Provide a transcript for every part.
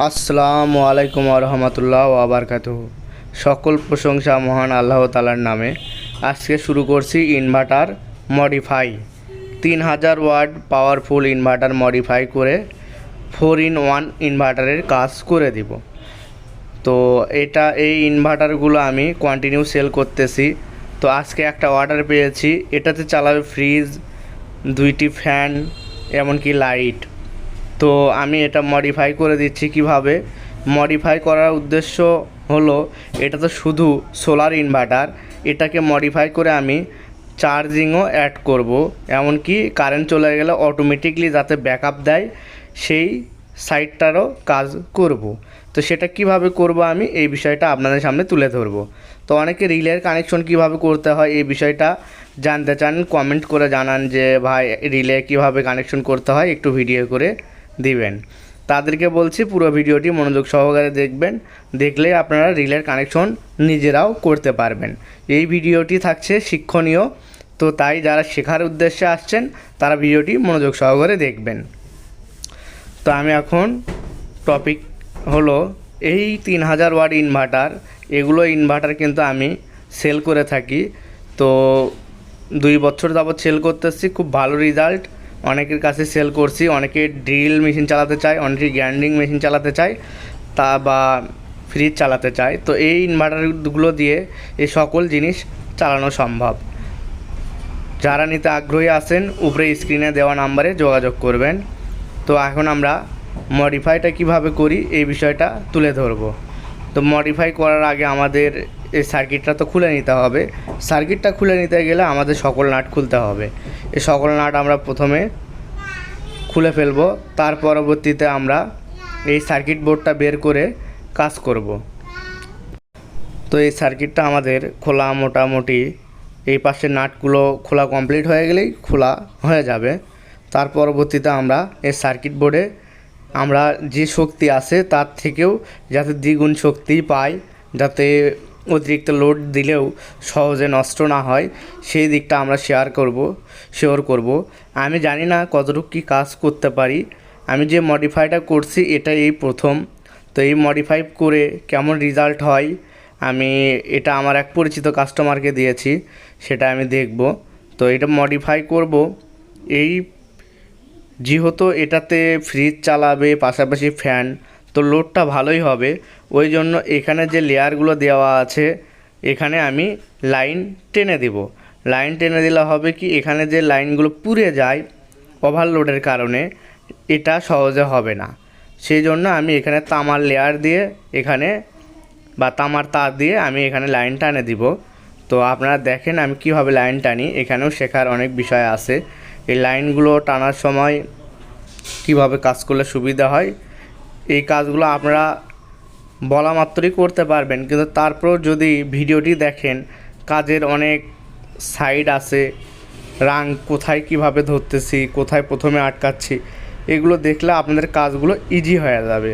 আসসালামু আলাইকুম রহমতুল্লাহ আবরকাত সকল প্রশংসা মহান আল্লাহ তালার নামে। আজকে শুরু করছি ইনভার্টার মডিফাই। তিন হাজার ওয়াট পাওয়ারফুল ইনভার্টার মডিফাই করে ফোর ইন ওয়ান ইনভার্টারের কাজ করে দিব। তো এটা, এই ইনভার্টারগুলো আমি কন্টিনিউ সেল করতেছি। তো আজকে একটা অর্ডার পেয়েছি। এটাতে চালাবে ফ্রিজ, দুইটি ফ্যান, এমনকি লাইট। তো আমি এটা মডিফাই করে দিচ্ছি কীভাবে? মডিফাই করার উদ্দেশ্য হলো, এটা তো শুধু সোলার ইনভার্টার এটাকে মডিফাই করে আমি চার্জিংও অ্যাড করব। এমনকি কারেন্ট চলে গেলে অটোমেটিকলি যাতে ব্যাকআপ দেয়, সেই সাইটটারও কাজ করব। তো সেটা কীভাবে করব আমি, এই বিষয়টা আপনাদের সামনে তুলে ধরব। তো অনেকে রিলের কানেকশন কীভাবে করতে হয়, এই বিষয়টা জানতে চান কমেন্ট করে জানান যে, ভাই রিলে কীভাবে কানেকশন করতে হয়? একটু ভিডিও করে দিবেন। তাদেরকে বলছি পুরো ভিডিওটি মনোযোগ সহকারে দেখবেন। দেখলে আপনারা রিলের কানেকশন নিজেরাও করতে পারবেন। এই ভিডিওটি থাকছে শিক্ষণীয়। তো তাই যারা শেখার উদ্দেশ্যে আসছেন, তারা ভিডিওটি মনোযোগ সহকারে দেখবেন। তো আমি এখন টপিক হলো এই তিন হাজার ওয়াট ইনভার্টার এগুলো ইনভার্টার কিন্তু আমি সেল করে থাকি। তো দুই বছর যাবৎ সেল করতেছি, খুব ভালো রেজাল্ট অনেকের কাছে সেল করছি, অনেকে ড্রিল মেশিন চালাতে চায়, অনেকে গ্যান্ডিং মেশিন চালাতে চায়, তা বা ফ্রিজ চালাতে চায়। তো এই ইনভার্টারগুলো দিয়ে এই সকল জিনিস চালানো সম্ভব। যারা নিতে আগ্রহী আছেন, উপরে স্ক্রিনে দেওয়া নাম্বারে যোগাযোগ করবেন। তো এখন আমরা মডিফাইটা কীভাবে করি, এই বিষয়টা তুলে ধরবো। তো মডিফাই করার আগে আমাদের এই সার্কিটটা তো খুলে নিতে হবে। সার্কিটটা খুলে নিতে গেলে আমাদের সকল নাট খুলতে হবে। এই সকল নাট আমরা প্রথমে খুলে ফেলব, তার পরবর্তীতে আমরা এই সার্কিট বোর্ডটা বের করে কাজ করব। তো এই সার্কিটটা আমাদের খোলা মোটামুটি এই পাশের নাটগুলো খোলা কমপ্লিট হয়ে গেলেই খোলা হয়ে যাবে। তার পরবর্তীতে আমরা এই সার্কিট বোর্ডে আমরা যে শক্তি আছে তার থেকেও যাতে দ্বিগুণ শক্তি পাই, যাতে অতিরিক্ত লোড দিলেও সহজে নষ্ট না হয়, সেই দিকটা আমরা শেয়ার করব শেয়ার করব। আমি জানি না কতটুকু কী কাজ করতে পারি। আমি যে মডিফাইটা করছি এটা এই প্রথম। তো এই মডিফাই করে কেমন রেজাল্ট হয়, আমি এটা আমার এক পরিচিত কাস্টমারকে দিয়েছি, সেটা আমি দেখব। তো এটা মডিফাই করব। এই যেহেতু এটাতে ফ্রিজ চালাবে, পাশাপাশি ফ্যান তো লোডটা ভালোই হবে। ওই জন্য এখানে যে লেয়ারগুলো দেওয়া আছে, এখানে আমি লাইন টেনে দেব। লাইন টেনে দিলে হবে কি, এখানে যে লাইনগুলো পুড়ে যায় ওভারলোডের কারণে, এটা সহজে হবে না। সেই জন্য আমি এখানে তামার লেয়ার দিয়ে এখানে বা তামার তার দিয়ে আমি এখানে লাইন টানে দিব। তো আপনারা দেখেন আমি কীভাবে লাইন টানি, এখানেও শেখার অনেক বিষয় আছে। এই লাইনগুলো টানার সময় কীভাবে কাজ করলে সুবিধা হয় এই কাজগুলো আপনারা বলা মাত্রই করতে পারবেন। কিন্তু তারপর যদি ভিডিওটি দেখেন, কাজের অনেক সাইড আছে রাং কোথায় কীভাবে ধরতেছি, কোথায় প্রথমে আটকাচ্ছি, এগুলো দেখলে আপনাদের কাজগুলো ইজি হয়ে যাবে।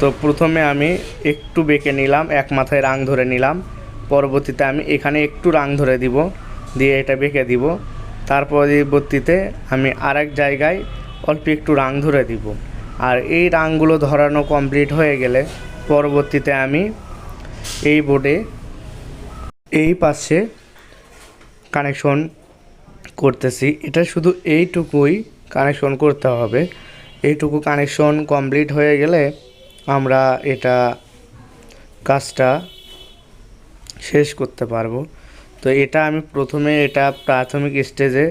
তো প্রথমে আমি একটু বেঁকে নিলাম, এক মাথায় রাং ধরে নিলাম। পরবর্তীতে আমি এখানে একটু রাং ধরে দিব, দিয়ে এটা বেঁকে দিব। তার পরবর্তীতে আমি আর এক জায়গায় অল্প একটু রাং ধরে দিব। আর এই রাংগুলো ধরানো কমপ্লিট হয়ে গেলে পরবর্তীতে আমি এই বোর্ডে এই পাশে কানেকশন করতেছি। এটা শুধু এইটুকুই কানেকশন করতে হবে। এইটুকু কানেকশন কমপ্লিট হয়ে গেলে আমরা এটা কাজটা শেষ করতে পারব। তো এটা আমি প্রথমে এটা প্রাথমিক স্টেজে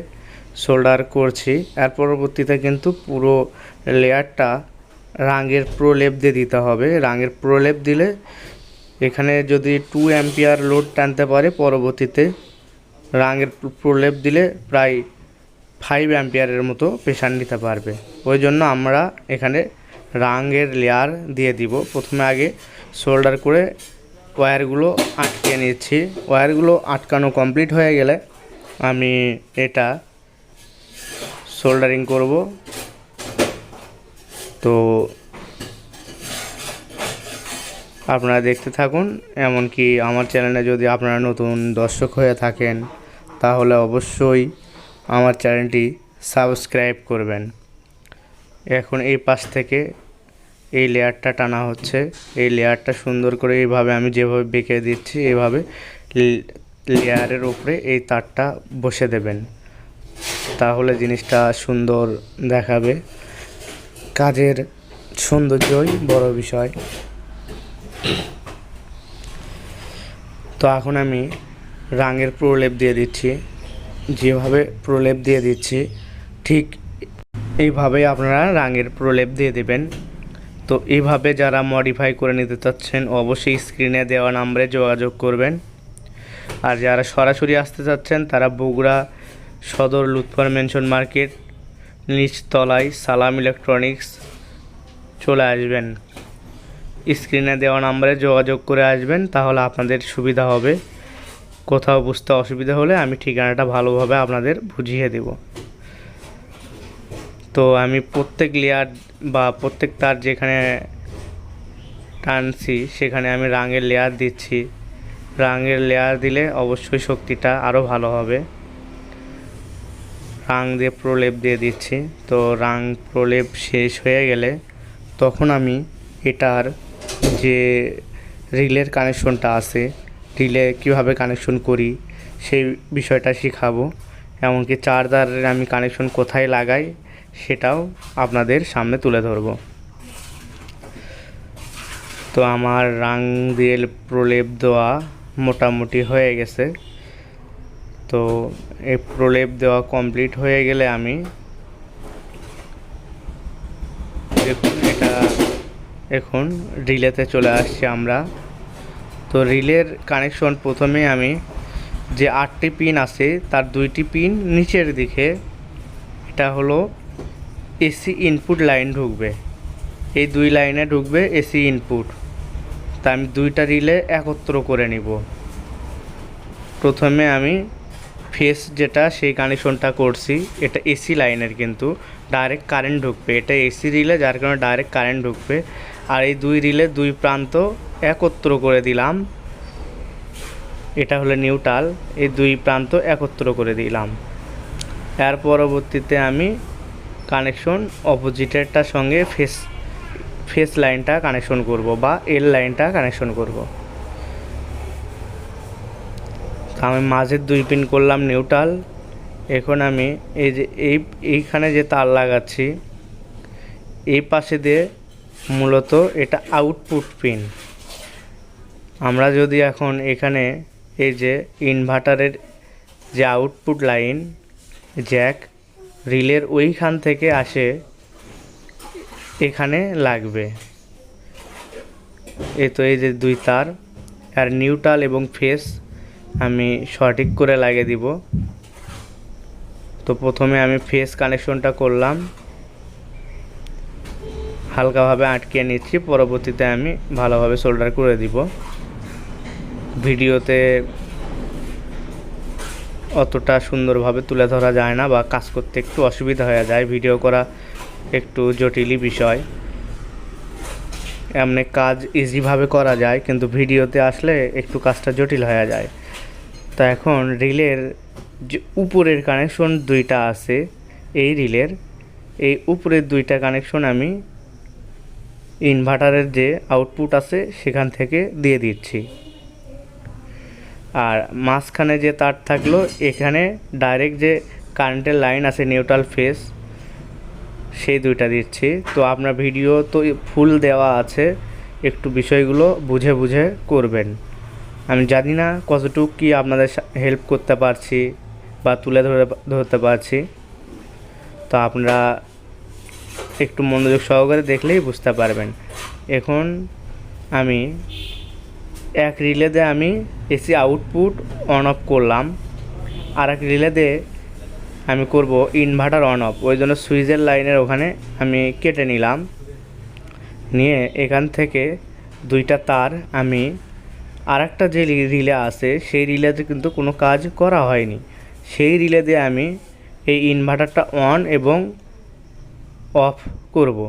সোল্ডার করছি। এর পরবর্তীতে কিন্তু পুরো লেয়ারটা রাঙের প্রলেপ দিয়ে দিতে হবে। রাঙের প্রলেপ দিলে এখানে যদি টু অ্যাম্পিয়ার লোড টানতে পারে, পরবর্তীতে রাঙের প্রলেপ দিলে প্রায় ফাইভ অ্যাম্পিয়ারের মতো প্রেশার নিতে পারবে। ওই জন্য আমরা এখানে রাঙের লেয়ার দিয়ে দিব। প্রথমে আগে সোল্ডার করে ওয়্যারগুলো আটকে নিচ্ছি। ওয়্যারগুলো আটকানো কমপ্লিট হয়ে গেলে আমি এটা সোল্ডারিং করব। তো আপনারা দেখতে থাকুন, এমনকি আমার চ্যানেলে যদি আপনারা নতুন দর্শক হয়ে থাকেন, তাহলে অবশ্যই আমার চ্যানেলটি সাবস্ক্রাইব করবেন। এখন এই পাশ থেকে এই লেয়ারটা টানা হচ্ছে। এই লেয়ারটা সুন্দর করে এইভাবে আমি যেভাবে বেঁকে দিচ্ছি এইভাবে লেয়ারের উপরে এই তারটা বসে দেবেন। তাহলে জিনিসটা সুন্দর দেখাবে। কাজের সৌন্দর্যই বড় বিষয়। তো এখন আমি রাঙের প্রলেপ দিয়ে দিচ্ছি। যেভাবে প্রলেপ দিয়ে দিচ্ছি, ঠিক এইভাবেই আপনারা রাঙের প্রলেপ দিয়ে দেবেন। তো এইভাবে যারা মডিফাই করে নিতে চাচ্ছেন, অবশ্যই স্ক্রিনে দেওয়া নাম্বারে যোগাযোগ করবেন। আর যারা সরাসরি আসতে চাচ্ছেন, তারা বগুড়া সদর লুৎফর মেনশন মার্কেট, নিচতলায় সালাম ইলেকট্রনিক্স চলে আসবেন। স্ক্রিনে দেওয়া নাম্বারে যোগাযোগ করে আসবেন, তাহলে আপনাদের সুবিধা হবে। কোথাও বুঝতে অসুবিধা হলে আমি ঠিকানাটা ভালোভাবে আপনাদের বুঝিয়ে দেব। তো আমি প্রত্যেক লেয়ার বা প্রত্যেক তার যেখানে টানছি, সেখানে আমি রাঙের লেয়ার দিচ্ছি। রাঙের লেয়ার দিলে অবশ্যই শক্তিটা আরও ভালো হবে। রাং দিয়ে প্রলেপ দিয়ে দিচ্ছি। তো রাং প্রলেপ শেষ হয়ে গেলে তখন আমি এটার যে রিলের কানেকশনটা আছে, রিলে কীভাবে কানেকশন করি সেই বিষয়টা শেখাবো। এমনকি চার্জারের আমি কানেকশন কোথায় লাগাই সেটাও আপনাদের সামনে তুলে ধরব। তো আমার রাং দিয়ে প্রলেপ দেওয়া মোটামুটি হয়ে গেছে। তো এই প্রলেপ দেওয়া কমপ্লিট হয়ে গেলে আমি দেখুন এটা এখন রিলেতে চলে আসছি আমরা। তো রিলের কানেকশন প্রথমে আমি যে আটটি পিন আছে, তার দুইটি পিন নিচের দিকে, এটা হলো এসি ইনপুট লাইন ঢুকবে। এই দুই লাইনে ঢুকবে এসি ইনপুট তা আমি দুইটা রিলে একত্র করে নিব। প্রথমে আমি ফেস যেটা, সেই কানেকশনটা করছি। এটা এসি লাইনের কিন্তু। ডাইরেক্ট কারেন্ট ঢুকবে। এটা এসি রিলে যার কারণে ডাইরেক্ট কারেন্ট ঢুকবে। আর এই দুই রিলে দুই প্রান্ত একত্র করে দিলাম। এটা হলো নিউট্রাল এই দুই প্রান্ত একত্র করে দিলাম। এর পরবর্তীতে আমি কানেকশন অপোজিটেরটার সঙ্গে ফেস ফেস লাইনটা কানেকশন করব বা এল লাইনটা কানেকশন করব। আমি মাঝের দুই পিন করলাম নিউট্রাল এখন আমি এই যে এই, এইখানে যে তার লাগাচ্ছি, এই পাশে দিয়ে মূলত এটা আউটপুট পিন আমরা যদি এখন এখানে এই যে ইনভার্টারের যে আউটপুট লাইন জ্যাক রিলের ওইখান থেকে আসে, এখানে লাগবে। এ তো এই যে দুই তার, আর নিউট্রাল এবং ফেস আমি সঠিক করে লাগিয়ে দিব। তো প্রথমে আমি ফেস কানেকশনটা করলাম। হালকাভাবে আটকে নিচ্ছি, পরবর্তীতে আমি ভালোভাবে সোল্ডার করে দিব। ভিডিওতে অতটা সুন্দরভাবে তুলে ধরা যায় না বা কাজ করতে একটু অসুবিধা হয়ে যায়। ভিডিও করা একটু জটিলই বিষয়। এমনি কাজ ইজিভাবে করা যায়, কিন্তু ভিডিওতে আসলে একটু কাজটা জটিল হয়ে যায়। তো এখন রিলের যে উপরের কানেকশন দুইটা আছে, এই রিলের, এই উপরের দুইটা কানেকশন আমি ইনভার্টারের যে আউটপুট আছে সেখান থেকে দিয়ে দিচ্ছি। আর মাঝখানে যে তার থাকল, এখানে ডাইরেক্ট যে কারেন্টের লাইন আছে নিউট্রাল ফেস সেই দুইটা দিচ্ছি। তো আপনার ভিডিও তো ফুল দেওয়া আছে, একটু বিষয়গুলো বুঝে বুঝে করবেন। আমি জানি না কতটুকু কি আপনাদের হেল্প করতে পারছি বা তুলে ধরে ধরতে পারছি। তো আপনারা একটু মনোযোগ সহকারে দেখলেই বুঝতে পারবেন। এখন আমি এক রিলেতে আমি এসি আউটপুট অন অফ করলাম। আর এক রিলেতে আমি করব ইনভার্টার অন অফ ওই জন্য সুইচের লাইনের ওখানে আমি কেটে নিলাম। নিয়ে এখান থেকে দুইটা তার আমি আর একটা যে রিলে আছে, সেই রিলেতে কিন্তু কোনো কাজ করা হয়নি। সেই রিলে দিয়ে আমি এই ইনভার্টারটা অন এবং অফ করব।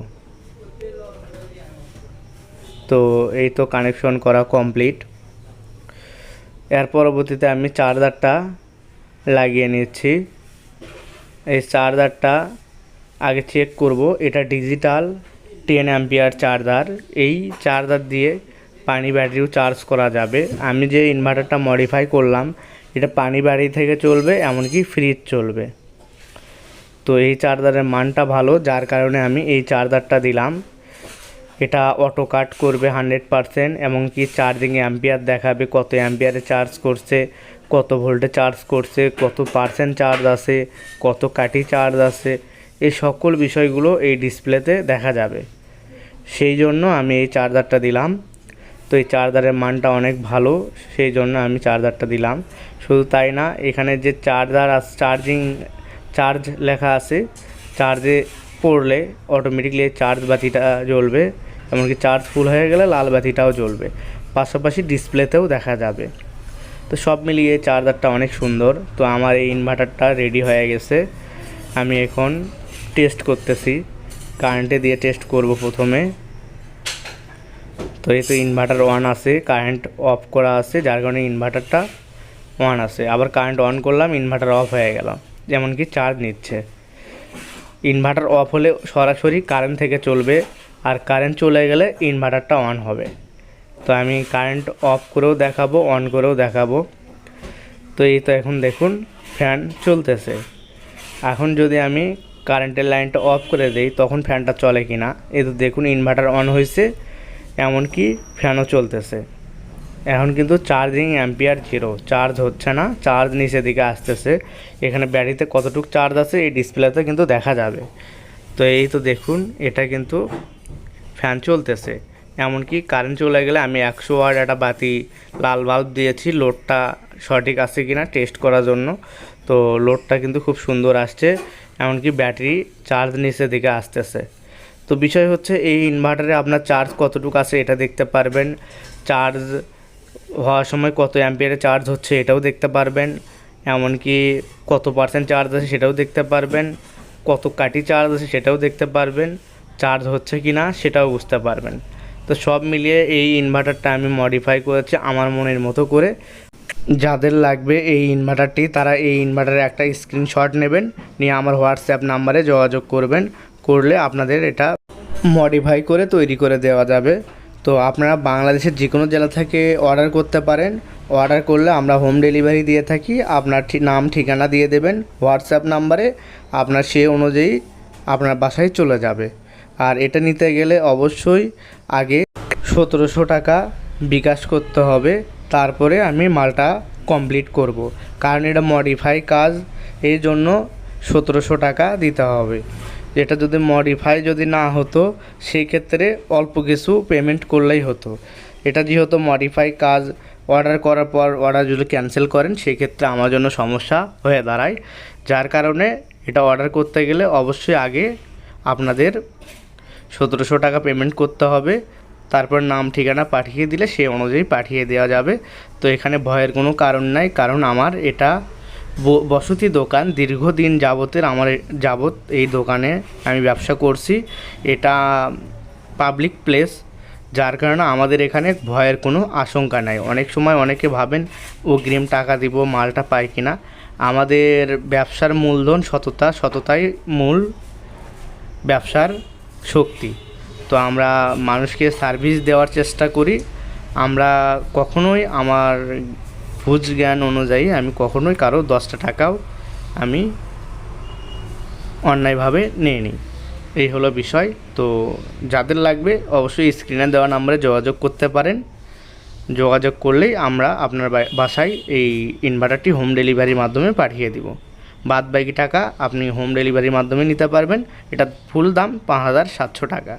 তো এই তো কানেকশন করা কমপ্লিট এর পরবর্তীতে আমি চার্জারটা লাগিয়ে নিচ্ছি। এই চার্জারটা আগে চেক করব। এটা ডিজিটাল টেন অ্যাম্পিয়ার চার্জার এই চার্জার দিয়ে পানি ব্যাটারিও চার্জ করা যাবে। আমি যে ইনভার্টারটা মডিফাই করলাম, এটা পানি ব্যাটারি থেকে চলবে, এমনকি ফ্রিজ চলবে। তো এই চার্জারের মানটা ভালো, যার কারণে আমি এই চার্জারটা দিলাম। এটা অটো কাট করবে হান্ড্রেড পারসেন্ট এমনকি চার্জিং অ্যাম্পিয়ার দেখাবে কত অ্যাম্পিয়ারে চার্জ করছে, কত ভোল্টে চার্জ করছে, কত পার্সেন্ট চার্জ আছে, কত কাটি চার্জ আছে। এই সকল বিষয়গুলো এই ডিসপ্লেতে দেখা যাবে। সেই জন্য আমি এই চার্জারটা দিলাম। তো এই চার্জারের মানটা অনেক ভালো, সেই জন্য আমি চার্জারটা দিলাম। শুধু তাই না, এখানে যে চার্জার চার্জিং, চার্জ লেখা আছে, চার্জে পড়লে অটোমেটিকলি চার্জ বাতিটা জ্বলবে, এমনকি চার্জ ফুল হয়ে গেলে লাল বাতিটাও জ্বলবে। পাশাপাশি ডিসপ্লেতেও দেখা যাবে। তো সব মিলিয়ে চার্জারটা অনেক সুন্দর। তো আমার এই ইনভার্টারটা রেডি হয়ে গেছে। আমি এখন টেস্ট করতেছি। কারেন্টে দিয়ে টেস্ট করব প্রথমে। তো এই তো ইনভার্টার ওয়ান আছে কারেন্ট অফ করা আছে, যার কারণে ইনভার্টারটা ওয়ান আছে। আবার কারেন্ট অন করলাম ইনভার্টার অফ হয়ে গেল যেমন কি চার্জ নিচ্ছে। ইনভার্টার অফ হলে সরাসরি কারেন্ট থেকে চলবে, আর কারেন্ট চলে গেলে ইনভার্টারটা অন হবে। তো আমি কারেন্ট অফ করেও দেখাবো অন করেও দেখাবো। তো এই তো এখন দেখুন ফ্যান চলতেছে। এখন যদি আমি কারেন্টের লাইনটা অফ করে দেই, তখন ফ্যানটা চলে কি না এই তো দেখুন ইনভার্টার অন হয়েছে। এমনকি ফ্যানও চলতেছে। এখন কিন্তু চার্জিং অ্যাম্পিয়ার জিরো চার্জ হচ্ছে না চার্জ নিচের দিকে আসতেছে। এখানে ব্যাটারিতে কতটুকু চার্জ আছে, এই ডিসপ্লেতে কিন্তু দেখা যাবে। তো এই তো দেখুন, এটা কিন্তু ফ্যান চলতেছে। এমনকি কারেন্ট চলে গেলে আমি একশো ওয়াট একটা বাতি, লাল বাল্ব দিয়েছি লোডটা সঠিক আছে কি না টেস্ট করার জন্য। তো লোডটা কিন্তু খুব সুন্দর আসছে। এমনকি ব্যাটারি চার্জ নিচের দিকে আসতেছে। তো বিষয় হচ্ছে এই ইনভার্টারে আপনার চার্জ কতটুকু আছে এটা দেখতে পারবেন। চার্জ হওয়ার সময় কত অ্যাম্পিয়ারে চার্জ হচ্ছে এটাও দেখতে পারবেন। এমনকি কত পার্সেন্ট চার্জ আছে সেটাও দেখতে পারবেন। কত কাটি চার্জ আছে সেটাও দেখতে পারবেন। চার্জ হচ্ছে কি না সেটাও বুঝতে পারবেন। তো সব মিলিয়ে এই ইনভার্টারটা আমি মডিফাই করেছি আমার মনের মতো করে। যাদের লাগবে এই ইনভার্টারটি তারা এই ইনভার্টারের একটা স্ক্রিনশট নেবেন, নিয়ে আমার হোয়াটসঅ্যাপ নাম্বারে যোগাযোগ করবেন। করলে আপনাদের এটা মডিফাই করে তৈরি করে দেওয়া যাবে। তো আপনারা বাংলাদেশের যে কোনো জেলা থেকে অর্ডার করতে পারেন। অর্ডার করলে আমরা হোম ডেলিভারি দিয়ে থাকি। আপনার নাম, ঠিকানা দিয়ে দেবেন। হোয়াটসঅ্যাপ নাম্বারে আপনার সে অনুযায়ী আপনার বাসায় চলে যাবে। আর এটা নিতে গেলে অবশ্যই আগে সতেরোশো টাকা বিকাশ করতে হবে। তারপরে আমি মালটা কমপ্লিট করব। কারণ এটা মডিফাই কাজ। এই জন্য সতেরোশো টাকা দিতে হবে। এটা যদি মডিফাই যদি না হতো, সেই ক্ষেত্রে অল্প কিছু পেমেন্ট করলেই হতো। এটা যেহেতু মডিফাই কাজ অর্ডার করার পর অর্ডার যদি ক্যান্সেল করেন, সেই ক্ষেত্রে আমার জন্য সমস্যা হয়ে দাঁড়ায়। যার কারণে এটা অর্ডার করতে গেলে অবশ্যই আগে আপনাদের সতেরোশো টাকা পেমেন্ট করতে হবে। তারপর নাম, ঠিকানা পাঠিয়ে দিলে সেই অনুযায়ী পাঠিয়ে দেওয়া যাবে। তো এখানে ভয়ের কোনো কারণ নাই, কারণ আমার এটা বসতি দোকান দীর্ঘদিন যাবতের আমার যাবত এই দোকানে আমি ব্যবসা করছি। এটা পাবলিক প্লেস যার কারণে আমাদের এখানে ভয়ের কোনো আশঙ্কা নাই। অনেক সময় অনেকে ভাবেন, অগ্রিম টাকা দিব, মালটা পাই কিনা। আমাদের ব্যবসার মূলধন সততা, সততাই মূল ব্যবসার শক্তি। তো আমরা মানুষকে সার্ভিস দেওয়ার চেষ্টা করি। আমরা কখনোই আমার বুঝ জ্ঞান অনুযায়ী আমি কখনোই কারও দশটা টাকাও আমি অন্যায়ভাবে নিয়ে নিই এই হলো বিষয়। তো যাদের লাগবে অবশ্যই স্ক্রিনে দেওয়া নাম্বারে যোগাযোগ করতে পারেন। যোগাযোগ করলেই আমরা আপনার বাসায় এই ইনভার্টারটি হোম ডেলিভারির মাধ্যমে পাঠিয়ে দিব। বাদ বাকি টাকা আপনি হোম ডেলিভারির মাধ্যমে নিতে পারবেন। এটা ফুল দাম পাঁচ হাজার সাতশো টাকা।